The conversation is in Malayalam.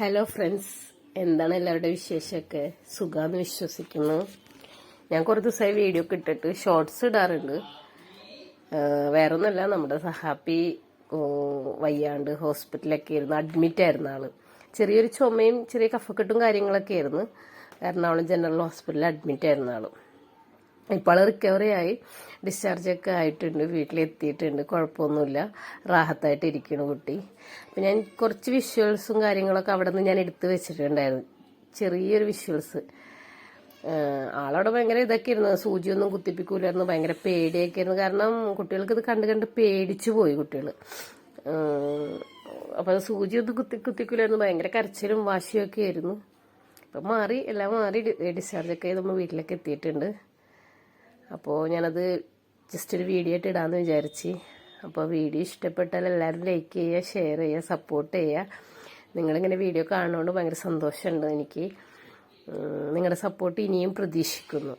ഹലോ ഫ്രണ്ട്സ് എന്താണ് എല്ലാവരുടെ വിശേഷമൊക്കെ? സുഖമെന്ന് വിശ്വസിക്കുന്നു. ഞാൻ കുറച്ച് ദിവസമായി വീഡിയോ ഒക്കെ ഇട്ടിട്ട് ഷോർട്സ് ഇടാറുണ്ട്. വേറെ ഒന്നുമല്ല നമ്മുടെ സഹാപ്പി വയ്യാണ്ട് ഹോസ്പിറ്റലൊക്കെ ആയിരുന്നു അഡ്മിറ്റ് ആയിരുന്ന ആൾ. ചെറിയൊരു ചുമയും ചെറിയ കഫക്കെട്ടും കാര്യങ്ങളൊക്കെ ആയിരുന്നു. എറണാകുളം ജനറൽ ഹോസ്പിറ്റലിൽ അഡ്മിറ്റ് ആയിരുന്ന ആൾ. ഇപ്പോൾ റിക്കവറി ആയി. ഡിസ്ചാർജ് ഒക്കെ ആയിട്ടുണ്ട് വീട്ടിലെത്തിയിട്ടുണ്ട്. കുഴപ്പമൊന്നുമില്ല. റാഹത്തായിട്ട് ഇരിക്കുന്നു കുട്ടി. അപ്പം ഞാൻ കുറച്ച് വിഷ്വൽസും കാര്യങ്ങളൊക്കെ അവിടെ നിന്ന് ഞാൻ എടുത്തു വെച്ചിട്ടുണ്ടായിരുന്നു. ചെറിയൊരു വിഷ്വൽസ് ആളവിടെ ഭയങ്കര ഇതൊക്കെ ഇരുന്നു സൂചിയൊന്നും കുത്തിപ്പിക്കൂലായിരുന്നു. ഭയങ്കര പേടിയൊക്കെ ആയിരുന്നു കാരണം കുട്ടികൾക്ക് ഇത് കണ്ട് കണ്ട് പേടിച്ചു പോയി കുട്ടികൾ അപ്പോൾ സൂചി ഒന്നും കുത്തി കുത്തിക്കൂലായിരുന്നു. ഭയങ്കര കരച്ചിലും വാശിയൊക്കെ ആയിരുന്നു അപ്പം മാറി എല്ലാം മാറി. ഡിസ്ചാർജ് ഒക്കെ നമ്മൾ വീട്ടിലേക്ക് എത്തിയിട്ടുണ്ട്. അപ്പോൾ ഞാനത് ജസ്റ്റ് ഒരു വീഡിയോ ആയിട്ട് ഇടാമെന്ന് വിചാരിച്ച്. അപ്പോൾ വീഡിയോ ഇഷ്ടപ്പെട്ടാൽ എല്ലാവരും ലൈക്ക് ചെയ്യുക ഷെയർ ചെയ്യുക സപ്പോർട്ട് ചെയ്യുക. നിങ്ങളിങ്ങനെ വീഡിയോ കാണുന്നതുകൊണ്ട് ഭയങ്കര സന്തോഷമുണ്ട് എനിക്ക്. നിങ്ങളുടെ സപ്പോർട്ട് ഇനിയും പ്രതീക്ഷിക്കുന്നു.